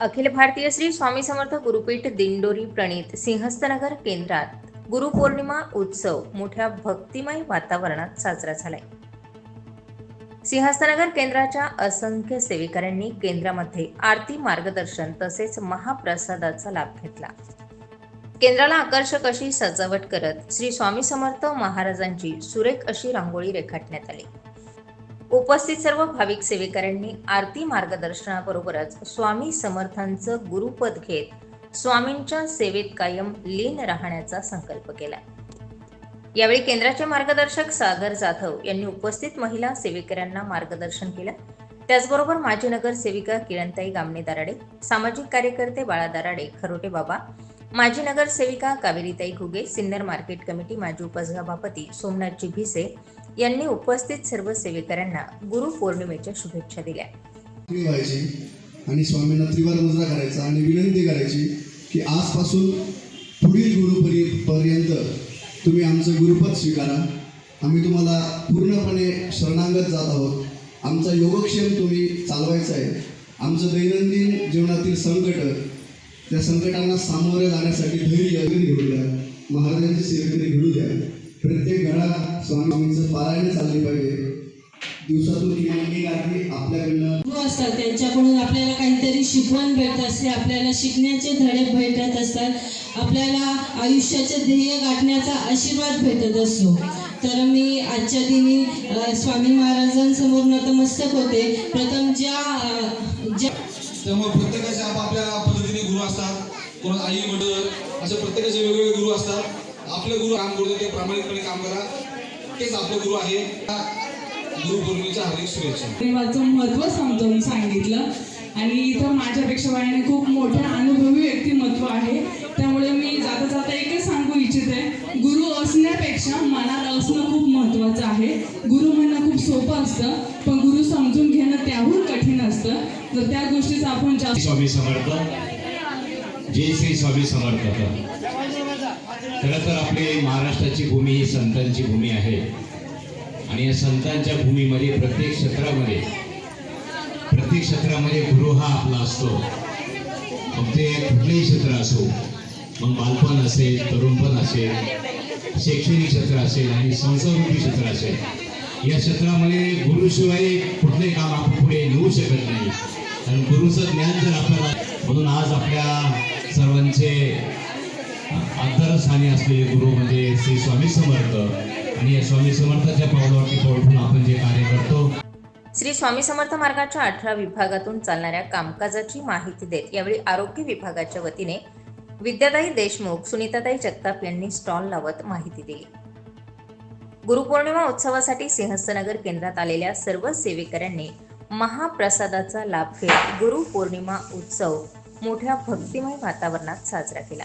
अखिल भारतीय श्री स्वामी समर्थ गुरुपीठ दिंडोरी प्रणित सिंहस्थनगर केंद्रात गुरुपौर्णिमा उत्सव मोठ्या भक्तिमय वातावरणात साजरा झालाय. सिंहस्थनगर केंद्राच्या असंख्य सेवेकऱ्यांनी केंद्रामध्ये आरती मार्गदर्शन तसेच महाप्रसादाचा लाभ घेतला. केंद्राला आकर्षक अशी सजावट करत श्री स्वामी समर्थ महाराजांची सुरेख अशी रांगोळी रेखाटण्यात आली. उपस्थित सर्व भाविक सेवेकऱ्यांनी आरती मार्गदर्शनाबरोबरच स्वामी समर्थांचं गुरुपद घेत स्वामींच्या सेवेत कायम लीन राहण्याचा संकल्प केला. यावेळी केंद्राचे मार्गदर्शक सागर जाधव यांनी उपस्थित महिला सेवेकऱ्यांना मार्गदर्शन केलं. त्याचबरोबर माजी नगरसेविका किरणताई गामणे दराडे सामाजिक कार्यकर्ते बाळा दराडे खरोटे बाबा माजी नगरसेविका कावेरीताई घुगे सिन्नर मार्केट कमिटी माजी उपसभापती सोमनाथजी भिसे यांनी उपस्थित सर्व सेवेकरांना गुरु पौर्णिमेच्या शुभेच्छा दिल्या. व्हायची आणि स्वामींना त्रिवार मुद्रा करायचा आणि विनंती करायची की आजपासून पुढील गुरुपरी पर्यंत तुम्ही आमचं गुरुपद स्वीकारा. आम्ही तुम्हाला पूर्णपणे शरणागत जात आहोत. आमचा योगक्षेम तुम्ही चालवायचा आहे. आमचं दैनंदिन जीवनातील संकट त्या संकटांना सामोरे जाण्यासाठी धैर्य घडू द्या. महाराजांची सेवेकरी घडू द्या. प्रत्येक घरात स्वामींचं पारायण चालली पाहिजे. दिवसातून किमान एक आरती आपल्याकडनं गुरु असतात. त्यांच्याकडून आपल्याला काहीतरी शिकवण भेटत असते. आपल्याला शिकण्याचे धडे भेटत असतात. आपल्याला आयुष्याचे ध्येय गाठण्याचा आशीर्वाद भेटत असतो. तर मी आजच्या दिनी स्वामी महाराजांसमोर नतमस्तक होते. प्रथम ज्या ज्या प्रत्येकाचे वेगवेगळे गुरु असतात आपले गुरु काम करतो ते प्रामाणिकपणे काम करा. तेच आपले गुरु आहे. गुरुपौर्णिमेच्या हार्दिक शुभेच्छा. देवाचं महत्त्व समजावून सांगितलं. आणि इथं माझ्यापेक्षा वयाने खूप मोठे अनुभवी व्यक्तिमत्व आहे. त्यामुळे मी जाता जाता एकच सांगू इच्छिते. गुरु असण्यापेक्षा मनात असणं खूप महत्त्वाचं आहे. गुरु म्हणणं खूप सोपं असतं पण गुरु समजून घेणं त्याहून कठीण असतं. जर त्या गोष्टीचा आपण जास्त स्वामी समर्थ. जय श्री स्वामी समर्थ. खरं तर आपली महाराष्ट्राची भूमी ही संतांची भूमी आहे. आणि या संतांच्या भूमीमध्ये प्रत्येक क्षेत्रामध्ये प्रत्येक क्षेत्रामध्ये गुरु हा आपला असतो. मग ते कुठलेही क्षेत्र असो मग बालपण असेल तरुणपण असेल शैक्षणिक क्षेत्र असेल आणि संसदरूपी क्षेत्र असेल या क्षेत्रामध्ये गुरुशिवाय कुठले काम आपण पुढे नेऊ शकत नाही. कारण गुरुचं ज्ञान जर आपल्याला म्हणून आज आपल्या सर्वांचे अंतरस्थानी असलेले गुरु म्हणजे श्री स्वामी समर्थ. आणि या स्वामी समर्थाच्या पावलावरती पाऊल आपण जे कार्य करतो. श्री स्वामी समर्थ मार्गाच्या अठरा विभागातून चालणाऱ्या कामकाजाची माहिती देत यावेळी आरोग्य विभागाच्या वतीने विद्याताई देशमुख सुनीताताई जगताप यांनी स्टॉल लावत माहिती दिली. गुरुपौर्णिमा उत्सवासाठी सिंहस्थनगर केंद्रात आलेल्या सर्व सेवेकऱ्यांनी महाप्रसादाचा लाभ घेत गुरुपौर्णिमा उत्सव मोठ्या भक्तिमय वातावरणात साजरा केला.